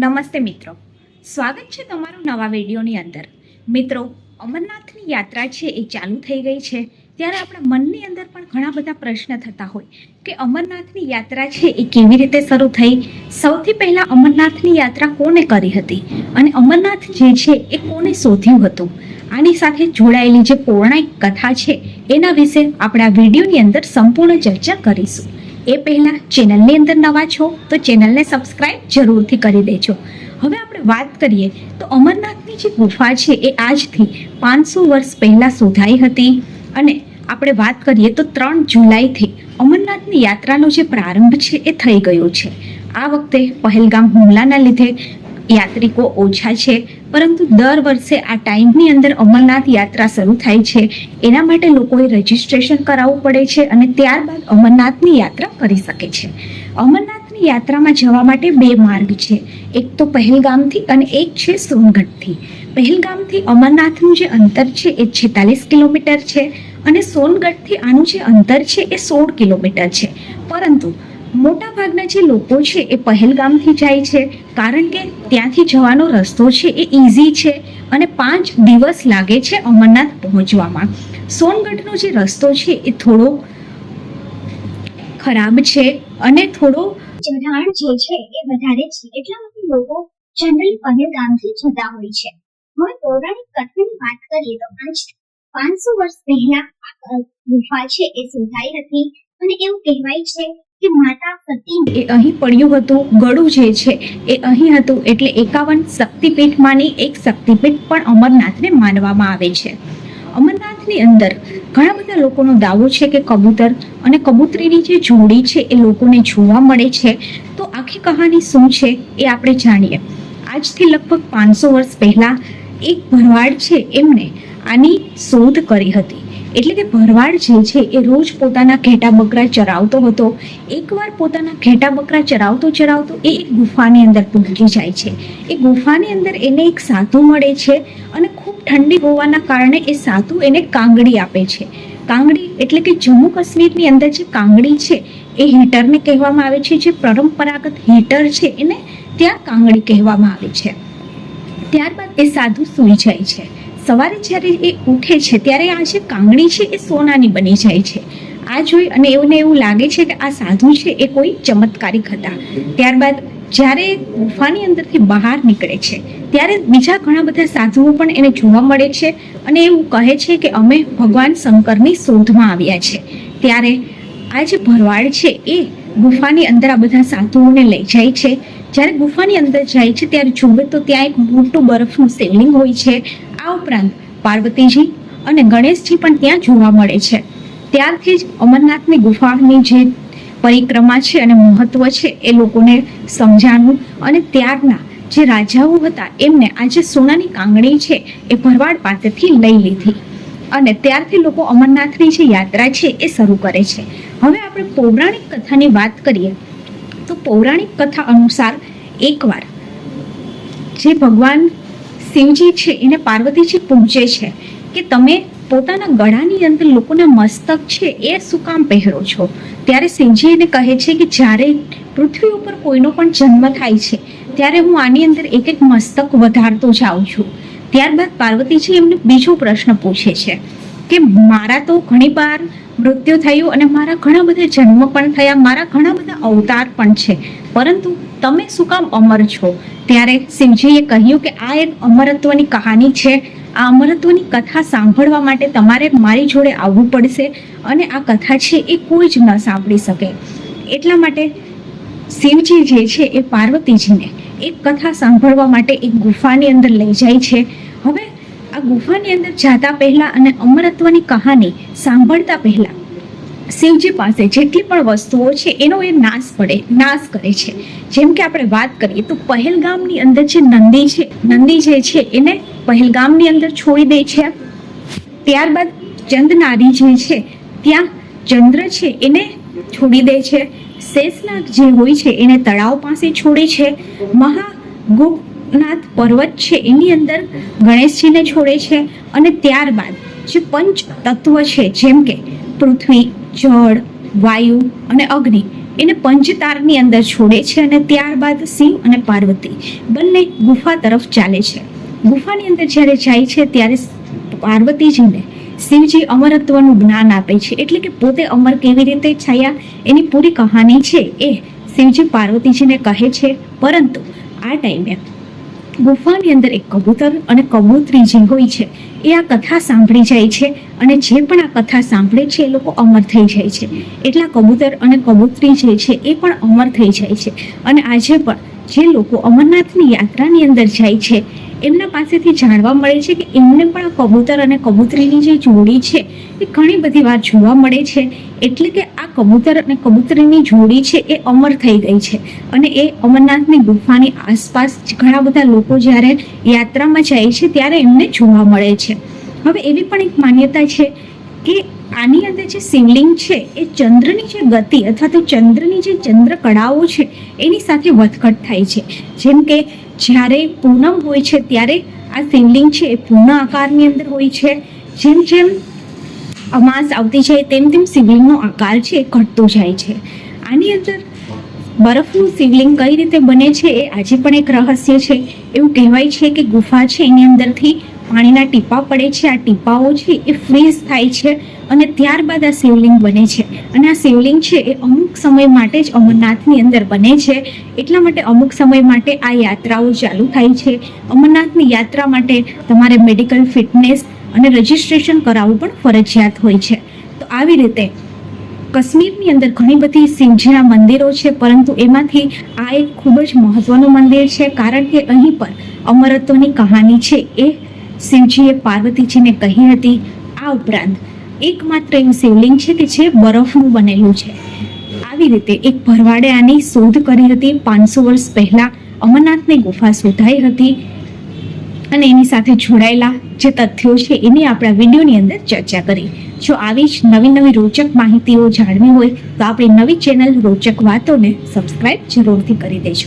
નમસ્તે મિત્રો. સ્વાગત છે તમારું નવા વિડીયોની અંદર. મિત્રો, અમરનાથની યાત્રા છે એ ચાલુ થઈ ગઈ છે. ત્યારે આપણા મનની અંદર પણ ઘણા બધા પ્રશ્ન થતા હોય કે અમરનાથની યાત્રા છે એ કેવી રીતે શરૂ થઈ? સૌથી પહેલાં અમરનાથની યાત્રા કોને કરી હતી? અને અમરનાથ જે છે એ કોને શોધ્યું હતું? આની સાથે જોડાયેલી જે પૌરાણિક કથા છે એના વિશે આપણે વિડીયોની અંદર સંપૂર્ણ ચર્ચા કરીશું. એ પહેલાં ચેનલની અંદર નવા છો તો ચેનલને સબસ્ક્રાઈબ જરૂરથી કરી દેજો. હવે આપણે વાત કરીએ તો અમરનાથની જે ગુફા છે એ આજથી પાંચસો વર્ષ પહેલાં શોધાઈ હતી. અને આપણે વાત કરીએ તો ત્રણ જુલાઈથી અમરનાથની યાત્રાનો જે પ્રારંભ છે એ થઈ ગયો છે. આ વખતે પહેલગામ હુમલાના લીધે યાત્રિકો ઓછા છે, પરંતુ દર વર્ષે આ ટાઈમની અંદર અમરનાથ યાત્રા શરૂ થાય છે. એના માટે લોકોએ રજીસ્ટ્રેશન કરાવવું પડે છે અને ત્યારબાદ અમરનાથની યાત્રા કરી શકે છે. અમરનાથની યાત્રામાં જવા માટે બે માર્ગ છે. એક તો પહેલગામથી અને એક છે સોનગઢથી. પહેલગામથી અમરનાથનું જે અંતર છે એ છેતાલીસ કિલોમીટર છે અને સોનગઢથી આનું જે અંતર છે એ સોળ કિલોમીટર છે. પરંતુ મોટાભાગના જે લોકો છે એ પહેલગામથી જાય છે, કારણ કે ત્યાંથી જવાનો રસ્તો છે એ ઇઝી છે અને પાંચ દિવસ લાગે છે અમરનાથ પહોંચવામાં. સોનગઢનો જે રસ્તો છે એ થોડો ખરાબ છે અને થોડો ચઢાણ જે છે એ વધારે છે. એટલા માટે લોકો જનરલી પહેલગામથી જતા હોય છે. હવે પૌરાણિક કથાની વાત કરીએ તો આજ પાંચસો વર્ષ પહેલા ગુફા છે એ શોધાઈ હતી અને એવું કહેવાય છે કે માતા સતી એ અહીં પડ્યું હતું, ગળું જે છે એ અહીં હતું, એટલે એકાવન શક્તિપીઠમાંની એક શક્તિપીઠ પણ અમરનાથને માનવામાં આવે છે. અમરનાથની અંદર ઘણા બધા લોકોનો દાવો છે કે કબૂતર અને કબૂતરીની જે જોડી છે એ લોકોને જોવા મળે છે. તો આખી કહાની શું છે એ આપણે જાણીએ. આજથી લગભગ પાંચસો વર્ષ પહેલાં એક ભરવાડ છે એમને આની શોધ કરી હતી. એટલે કે ભરવાડ જે છે, એ રોજ પોતાના ઘેટા બકરા ચરાવતો હતો. એકવાર પોતાના ઘેટા બકરા ચરાવતો ચરાવતો એ એક ગુફાની અંદર પહોંચી જાય છે. એ ગુફાની અંદર એને એક સાધુ મળે છે અને ખૂબ ઠંડી હોવાના કારણે એ સાધુ એને કાંગડી આપે છે. કાંગડી એટલે કે જમ્મુ કાશ્મીરની અંદર જે કાંગડી છે, એ હીટરને કહેવામાં આવે છે. જે પરંપરાગત હીટર છે, એને ત્યાં કાંગડી કહેવામાં આવે છે. ત્યારબાદ એ સાધુ સૂઈ જાય છે. સવારે જ્યારે એ ઉઠે છે, ત્યારે આ જે કાંગણી છે, એ સોનાની બની જાય છે. આ જોઈ અને એમને એવું લાગે છે કે આ સાધુ છે, એ કોઈ ચમત્કારિક હતા. ત્યારબાદ જ્યારે ગુફાની અંદરથી બહાર નીકળે છે, ત્યારે બીજા ઘણા બધા સાધુઓ પણ એને જોવા મળે છે અને એવું કહે છે કે અમે ભગવાન શંકરની શોધમાં આવ્યા છે. ત્યારે આ જે ભરવાડ છે, એ ગુફાની અંદર આ બધા સાધુઓને લઈ જાય છે. જ્યારે ગુફાની અંદર જાય છે, ત્યારે જુએ તો ત્યાં એક મોટું બરફનું શિવલિંગ હોય છે. આ ઉપરાંત પાર્વતીજી અને ગણેશજી પણ ત્યાં જોવા મળે છે. ત્યારથી જ અમરનાથની ગુફાની જે પરિક્રમા છે અને મહત્વ છે એ લોકોને સમજાણવું અને ત્યારના જે રાજાઓ હતા એમને આ જે સોનાની કાંગણી છે એ ભરવાડ પાસેથી લઈ લીધી. અને ત્યારથી લોકો અમરનાથની જે યાત્રા છે એ શરૂ કરે છે. હવે આપણે પૌરાણિક કથાની વાત કરીએ, તો પૌરાણિક કથા અનુસાર એકવાર જે ભગવાન શિવજી છે, એને પાર્વતીજી પૂછે છે કે તમે પોતાના ગળાની અંદર લોકોના મસ્તક છે, એ શું કામ પહેરો છો? ત્યારે શિવજી એને કહે છે કે જ્યારે પૃથ્વી ઉપર કોઈનો પણ જન્મ થાય છે, ત્યારે હું આની અંદર એક એક મસ્તક વધારતો જાઉં છું. ત્યારબાદ પાર્વતીજી એમને બીજો પ્રશ્ન પૂછે છે કે મારા તો ઘણી વાર મૃત્યુ થયું અને મારા ઘણા બધા જન્મ પણ થયા, મારા ઘણા બધા અવતાર પણ છે, પરંતુ તમે શું કામ અમર છો? ત્યારે શિવજીએ કહ્યું કે આ એક અમરત્વની કહાની છે. આ અમરત્વની કથા સાંભળવા માટે તમારે મારી જોડે આવવું પડશે અને આ કથા છે એ કોઈ જ ન સાંભળી શકે. એટલા માટે શિવજી જે છે એ પાર્વતીજીને એક કથા સાંભળવા માટે એક ગુફાની અંદર લઈ જાય છે. હવે આ ગુફાની અંદર જાતા પહેલા અને અમરત્વની કહાની સાંભળતા પહેલા શિવજી પાસે જેટલી પણ વસ્તુઓ છે, એનો એ નાશ પડે, નાશ કરે છે. જેમ કે આપણે વાત કરીએ, તો પહેલગામની અંદર જે નંદી છે, નંદી જે છે, એને પહેલગામની અંદર છોડી દે છે. ત્યારબાદ ચંદનારી જે છે, ત્યાં ચંદ્ર છે, એને છોડી દે છે. શેષનાગ જે હોય છે, એને તળાવ પાસે છોડે છે. મહાગુપનાથ પર્વત છે, એની અંદર ગણેશજીને છોડે છે. અને ત્યારબાદ જે પંચ તત્વ છે, જેમ કે પૃથ્વી જળ, વાયુ અને અગ્નિ એને પંચતારની અંદર છોડે છે અને ત્યારબાદ શિવ અને પાર્વતી બંને ગુફા તરફ ચાલે છે. ગુફાની અંદર જ્યારે જાય છે ત્યારે પાર્વતીજીને શિવજી અમરત્વનું જ્ઞાન આપે છે. એટલે કે પોતે અમર કેવી રીતે થયા એની પૂરી કહાની છે એ શિવજી પાર્વતીજીને કહે છે. પરંતુ આ ટાઈમે ગુફાની અંદર એક કબૂતર અને કબૂતરી જે હોય છે. એ આ કથા સાંભળી જાય છે અને જે પણ આ કથા સાંભળે છે એ લોકો અમર થઈ જાય છે. એટલા કબૂતર અને કબૂતરી જે છે એ પણ અમર થઈ જાય છે. અને આજે પણ જે લોકો અમરનાથની યાત્રાની અંદર જાય છે એમના પાસેથી જાણવા મળે છે કે એમને પણ આ કબૂતર અને કબૂતરીની જે જોડી છે, એ ઘણી બધી વાર જોવા મળે છે. એટલે કે આ કબૂતર અને કબૂતરીની જોડી છે, એ અમર થઈ ગઈ છે. અને એ અમરનાથની ગુફાની આસપાસ ઘણા બધા લોકો જ્યારે યાત્રામાં જાય છે, ત્યારે એમને જોવા મળે છે. હવે એવી પણ એક માન્યતા છે કે આની અંદર જે શિવલિંગ છે, એ ચંદ્રની જે ગતિ અથવા તો ચંદ્રની જે ચંદ્ર કળાઓ છે, એની સાથે વધઘટ થાય છે. જેમ કે જ્યારે પૂનમ હોય છે, ત્યારે આ શિવલિંગ છે એ પૂર્ણ આકારની અંદર હોય છે. જેમ જેમ અમાસ આવતી જાય, તેમ તેમ શિવલિંગનો આકાર છે એ ઘટતો જાય છે. આની અંદર બરફનું શિવલિંગ કઈ રીતે બને છે એ આજે પણ એક રહસ્ય છે. એવું કહેવાય છે કે ગુફા છે એની અંદરથી પાણીના ટીપા પડે છે, આ ટીપાઓ છે એ ફ્રીઝ થાય છે અને ત્યારબાદ આ શિવલિંગ બને છે. અને આ શિવલિંગ છે એ અમુક સમય માટે જ અમરનાથની અંદર બને છે. એટલા માટે અમુક સમય માટે આ યાત્રાઓ ચાલુ થાય છે. અમરનાથની યાત્રા માટે તમારે મેડિકલ ફિટનેસ અને રજિસ્ટ્રેશન કરાવવું પણ ફરજિયાત હોય છે. તો આવી રીતે કાશ્મીરની અંદર ઘણી બધી શિવજીના મંદિરો છે, પરંતુ એમાંથી આ એક ખૂબ જ મહત્વનું મંદિર છે, કારણ કે અહીં પર અમરત્વની કહાની છે. એ શિવજીએ પાર્વતીજીને કહી હતી, આ ઉપરાંત એકમાત્ર એવું શિવલિંગ છે કે જે બરફનું બનેલું છે. આવી રીતે એક ભરવાડે આની શોધ કરી હતી. પાંચસો વર્ષ પહેલાં અમરનાથની ગુફા શોધાઈ હતી અને એની સાથે જોડાયેલા જે તથ્યો છે એની આપણા વિડીયોની અંદર ચર્ચા કરી. જો આવી જ નવી નવી રોચક માહિતીઓ જાણવી હોય તો આપણી નવી ચેનલ રોચક વાતોને સબસ્ક્રાઈબ જરૂરથી કરી દેજો.